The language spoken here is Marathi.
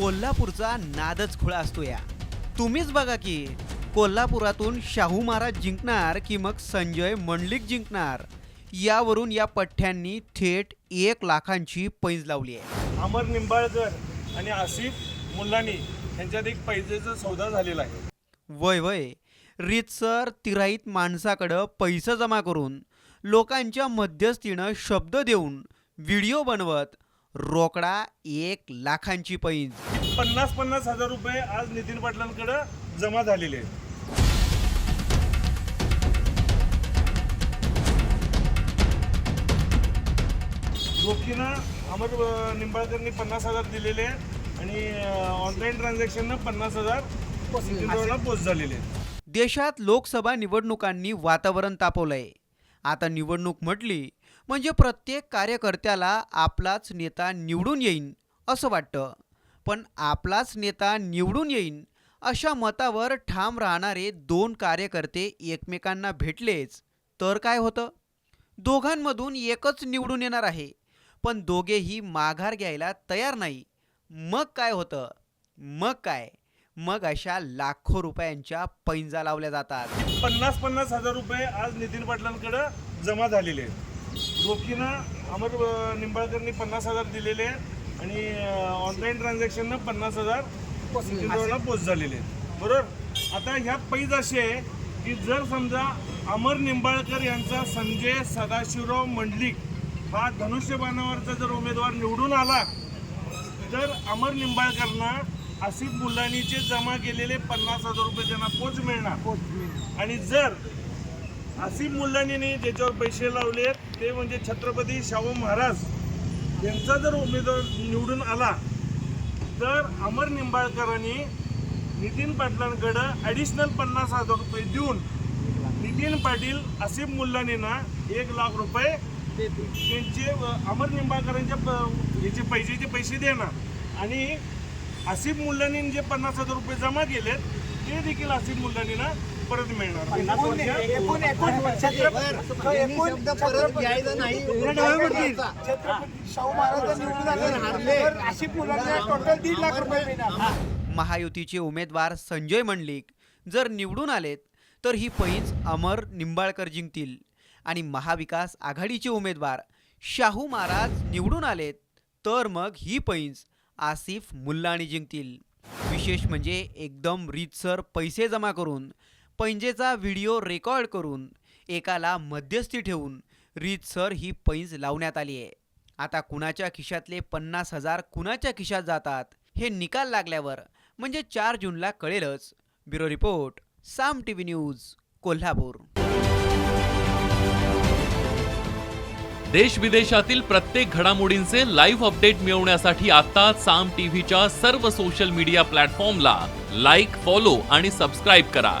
कोल्हापूरचा नादच खुळा असतो या. तुम्हीच बघा की कोल्हापुरातून शाहू महाराज जिंकणार की मग संजय मंडलिक जिंकणार? यावरून या पठ्ठ्यांनी थेट एक लाखांची पैज लावली आहे. अमर निंबाळकर आणि आसिफ मुल्लानी यांच्यात एक पैजेचा सौदा झालेला आहे. वय वय. रीतसर तिराईत माणसाकडं पैसे जमा करून लोकांच्या मध्यस्थीनं शब्द देऊन व्हिडिओ बनवत रोकडा एक लाखांची पैज पन्नास पन्नास हजार रुपये आज नितीन पाटलांकडे जमा झालेले आहेत. अमर अं, निंबाळकरनी पन्नास हजार दिलेले आहेत आणि ऑनलाईन ट्रान्झॅक्शननं पन्नास हजार नितीन पोस्ट झालेले आहेत. देशात लोकसभा निवडणुकांनी वातावरण तापवलंय. आता निवडणूक म्हटली म्हणजे प्रत्येक कार्यकर्त्याला आपलाच नेता निवडून येईन असं वाटतं. पण आपलाच नेता निवडून येईन अशा मतावर ठाम राहणारे दोन कार्यकर्ते एकमेकांना भेटलेच तर काय होतं? दोघांमधून एकच निवडून येणार आहे पण दोघेही माघार घ्यायला तयार नाही. मग काय होतं? मग काय? मग अशा लाखो रुपयांच्या पैंजा लावल्या जातात. पन्नास पन्नास हजार रुपये आज नितीन पाटलांकडे जमा झालेले आहेत. रोखीनं अमर निंबाळकरनी पन्नास हजार दिलेले आहेत आणि ऑनलाईन ट्रान्झॅक्शननं पन्नास हजार नितीन पोस्ट झालेले आहेत. बरोबर? आता ह्या पैज अशी आहे की जर समजा अमर निंबाळकर यांचा संजय सदाशिवराव मंडलिक हा धनुष्यबाणावरचा जर उमेदवार निवडून आला तर अमर निंबाळकरना आसिफ मुलानीचे जमा केलेले पन्नास हजार रुपये त्यांना पोच मिळणार. आणि जर आसिफ मुल्लानीने ज्याच्यावर पैसे लावले आहेत ते म्हणजे छत्रपती शाहू महाराज यांचा जर उमेदवार निवडून आला तर अमर निंबाळकरांनी नितीन पाटलांकडं ॲडिशनल पन्नास हजार रुपये देऊन नितीन पाटील आसिफ मुल्लानींना एक लाख रुपये त्यांचे अमर निंबाळकरांच्या प- याचे पैशाचे पैसे देणार. आणि आसिफ मुल्लानीने जे पन्नास हजार रुपये जमा केलेत ते देखील आसिफ मुल्लानीना परत मिळणार शाहू महाराज मुलांना टोटल दीड लाख रुपये महायुतीचे उमेदवार संजय मंडलिक जर निवडून आलेत तर ही पैज अमर निंबाळकर जिंकतील आणि महाविकास आघाडीचे उमेदवार शाहू महाराज निवडून आलेत तर मग ही पैज आसिफ मुल्लाणी जिंकतील विशेष म्हणजे एकदम रीतसर पैसे जमा करून पैंजेचा व्हिडिओ रेकॉर्ड करून एकाला मध्यस्थी ठेवून रीतसर ही पैज लावण्यात आली आहे. आता कुणाच्या खिशातले पन्नास हजार कुणाच्या खिशात जातात हे निकाल लागल्यावर म्हणजे चार जूनला कळेलच. Bureau report Saam T V news Kolhapur. देश विदेशातील प्रत्येक घडामोडींचे लाईव्ह अपडेट मिळवण्यासाठी आता साम टीव्हीच्या सर्व सोशल मीडिया प्लॅटफॉर्मला लाईक फॉलो आणि सबस्क्राईब करा.